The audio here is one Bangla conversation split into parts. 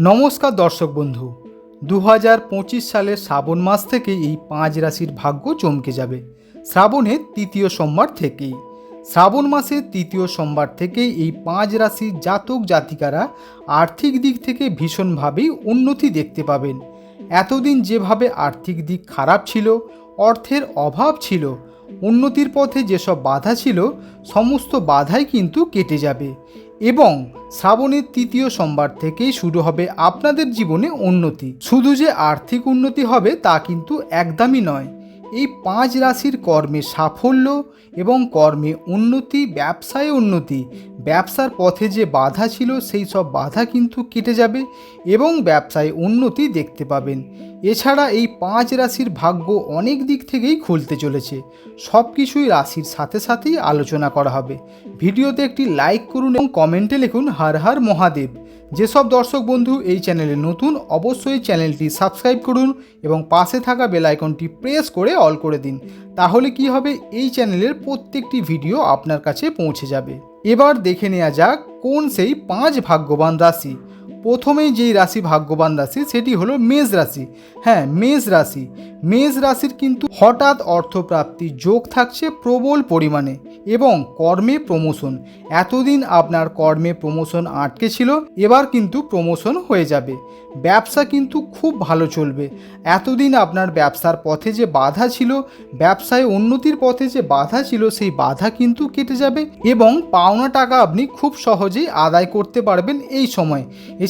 নমস্কার দর্শক বন্ধু দু হাজার পঁচিশ সালের শ্রাবণ মাস থেকে এই পাঁচ রাশির ভাগ্য চমকে যাবে। শ্রাবণের তৃতীয় সোমবার থেকেই। শ্রাবণ মাসের তৃতীয় সোমবার থেকেই এই পাঁচ রাশির জাতক জাতিকারা আর্থিক দিক থেকে ভীষণভাবেই উন্নতি দেখতে পাবেন। এতদিন যেভাবে আর্থিক দিক খারাপ ছিল, অর্থের অভাব ছিল, উন্নতির পথে যেসব বাধা ছিল, সমস্ত বাধাই কিন্তু কেটে যাবে। এবং শ্রাবণের তৃতীয় সোমবার থেকেই শুরু হবে আপনাদের জীবনে উন্নতি। শুধু যে আর্থিক উন্নতি হবে তা কিন্তু একদমই নয়। এই পাঁচ রাশির কর্মে সাফল্য এবং কর্মে উন্নতি, ব্যবসায় উন্নতি ব্যবসার পথে যে বাধা ছিল, সেই সব বাধা কিন্তু কেটে যাবে এবং ব্যবসায় উন্নতি দেখতে পাবেন। এছাড়া এই পাঁচ রাশির ভাগ্য অনেক দিক থেকেই খুলতে চলেছে। সব কিছুই রাশির সাথে সাথেই আলোচনা করা হবে। ভিডিওতে একটি লাইক করুন এবং কমেন্টে লিখুন, হর হর মহাদেব। যেসব দর্শক বন্ধু এই চ্যানেলে নতুন, অবশ্যই চ্যানেলটি সাবস্ক্রাইব করুন এবং পাশে থাকা বেল আইকনটি প্রেস করে অল করে দিন। তাহলে কি হবে? এই চ্যানেলের প্রত্যেকটি ভিডিও আপনার কাছে পৌঁছে যাবে। এবার দেখে নেওয়া যাক কোন সেই পাঁচ ভাগ্যবান রাশি। প্রথমেই যেই রাশি ভাগ্যবান রাশি, সেটি হলো মেষ রাশি। হ্যাঁ মেষ রাশি। মেষ রাশির কিন্তু হঠাৎ অর্থপ্রাপ্তি যোগ থাকছে প্রবল পরিমাণে এবং কর্মে প্রমোশন। এতদিন আপনার কর্মে প্রমোশন আটকে ছিল, এবার কিন্তু প্রমোশন হয়ে যাবে। ব্যবসা কিন্তু খুব ভালো চলবে। এতদিন আপনার ব্যবসার পথে যে বাধা ছিল, ব্যবসায় উন্নতির পথে যে বাধা ছিল, সেই বাধা কিন্তু কেটে যাবে এবং পাওনা টাকা আপনি খুব সহজেই আদায় করতে পারবেন এই সময়।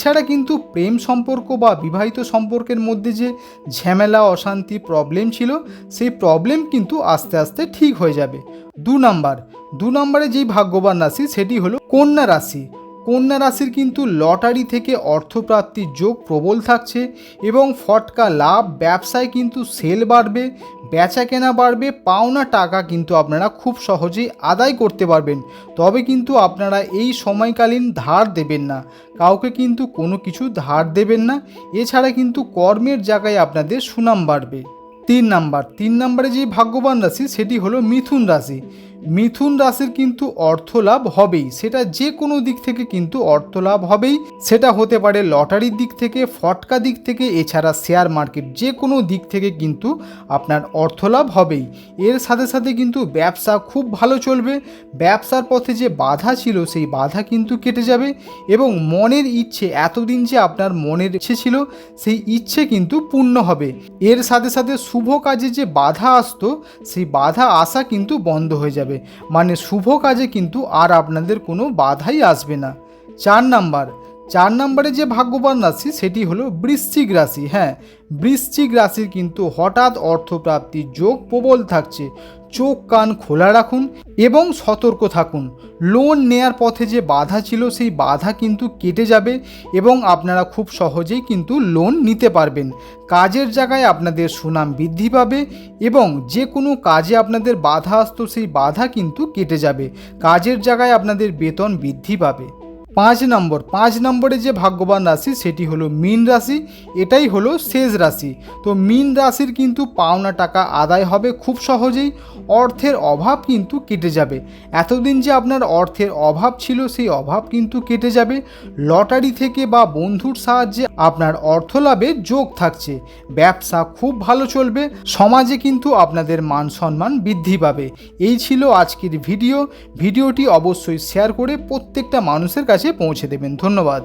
এছাড়া কিন্তু প্রেম সম্পর্ক বা বিবাহিত সম্পর্কের মধ্যে যে ঝামেলা, অশান্তি প্রবলেম ছিল, সেই প্রবলেম কিন্তু আস্তে আস্তে ঠিক হয়ে যাবে। দু নাম্বার দু নম্বরে যেই ভাগ্যবান রাশি, সেটি হলো কন্যা রাশি। কন্যা রাশির কিন্তু লটারি থেকে অর্থপ্রাপ্তির যোগ প্রবল থাকছে এবং ফটকা লাভ, ব্যবসায় কিন্তু সেল বাড়বে, বেচা কেনা বাড়বে, পাওনা টাকা কিন্তু আপনারা খুব সহজেই আদায় করতে পারবেন। তবে কিন্তু আপনারা এই সময়কালীন ধার দেবেন না। কাউকে কিন্তু কোনো কিছু ধার দেবেন না। এছাড়া কিন্তু কর্মের জায়গায় আপনাদের সুনাম বাড়বে। তিন নাম্বার, তিন নাম্বারে যে ভাগ্যবান রাশি, সেটি হলো মিথুন রাশি। মিথুন রাশির কিন্তু অর্থ লাভ হবেই। সেটা যে কোনো দিক থেকে কিন্তু অর্থ লাভ হবেই। সেটা হতে পারে লটারির দিক থেকে, ফটকা দিক থেকে, এছাড়া শেয়ার মার্কেট যে কোনো দিক থেকে কিন্তু আপনার অর্থ লাভ হবেই। এর সাথে সাথে কিন্তু ব্যবসা খুব ভালো চলবে। ব্যবসার পথে যে বাধা ছিল, সেই বাধা কিন্তু কেটে যাবে এবং মনের ইচ্ছে, এতদিন যে আপনার মনের ইচ্ছে ছিল, সেই ইচ্ছে কিন্তু পূর্ণ হবে। এর সাথে সাথে শুভ কাজে যে বাধা আসতো, সেই বাধা আসা কিন্তু বন্ধ হয়ে যাবে। মানে শুভ কাজে কিন্তু আর আপনাদের কোনো বাধাই আসবে না। চার নাম্বার চার নম্বরে যে ভাগ্যবান রাশি সেটি হলো বৃশ্চিক রাশি। হ্যাঁ বৃশ্চিক রাশির কিন্তু হঠাৎ অর্থপ্রাপ্তির যোগ প্রবল থাকছে। চোখ কান খোলা রাখুন এবং সতর্ক থাকুন। লোন নেয়ার পথে যে বাধা ছিল সেই বাধা কিন্তু কেটে যাবে এবং আপনারা খুব সহজেই কিন্তু লোন নিতে পারবেন। কাজের জায়গায় আপনাদের সুনাম বৃদ্ধি পাবে এবং যে কোনো কাজে আপনাদের বাধা আসতো সেই বাধা কিন্তু কেটে যাবে। কাজের জায়গায় আপনাদের বেতন বৃদ্ধি পাবে। পাঁচ নম্বর, পাঁচ নম্বরে যে ভাগ্যবান রাশি সেটি হলো মীন রাশি, এটাই হলো শেষ রাশি। তো মীন রাশির কিন্তু পাওনা টাকা আদায় হবে খুব সহজেই, অর্থের অভাব কিন্তু কেটে যাবে। এতদিন যে আপনার অর্থের অভাব ছিল, সেই অভাব কিন্তু কেটে যাবে। লটারি থেকে বা বন্ধুর সাহায্যে আপনার অর্থ লাভের যোগ থাকছে। ব্যবসা খুব ভালো চলবে, সমাজে কিন্তু আপনাদের মান সম্মান বৃদ্ধি পাবে। এই ছিল আজকের ভিডিও। ভিডিওটি অবশ্যই শেয়ার করে প্রত্যেকটা মানুষের কাছে পৌঁছে দেবেন। ধন্যবাদ।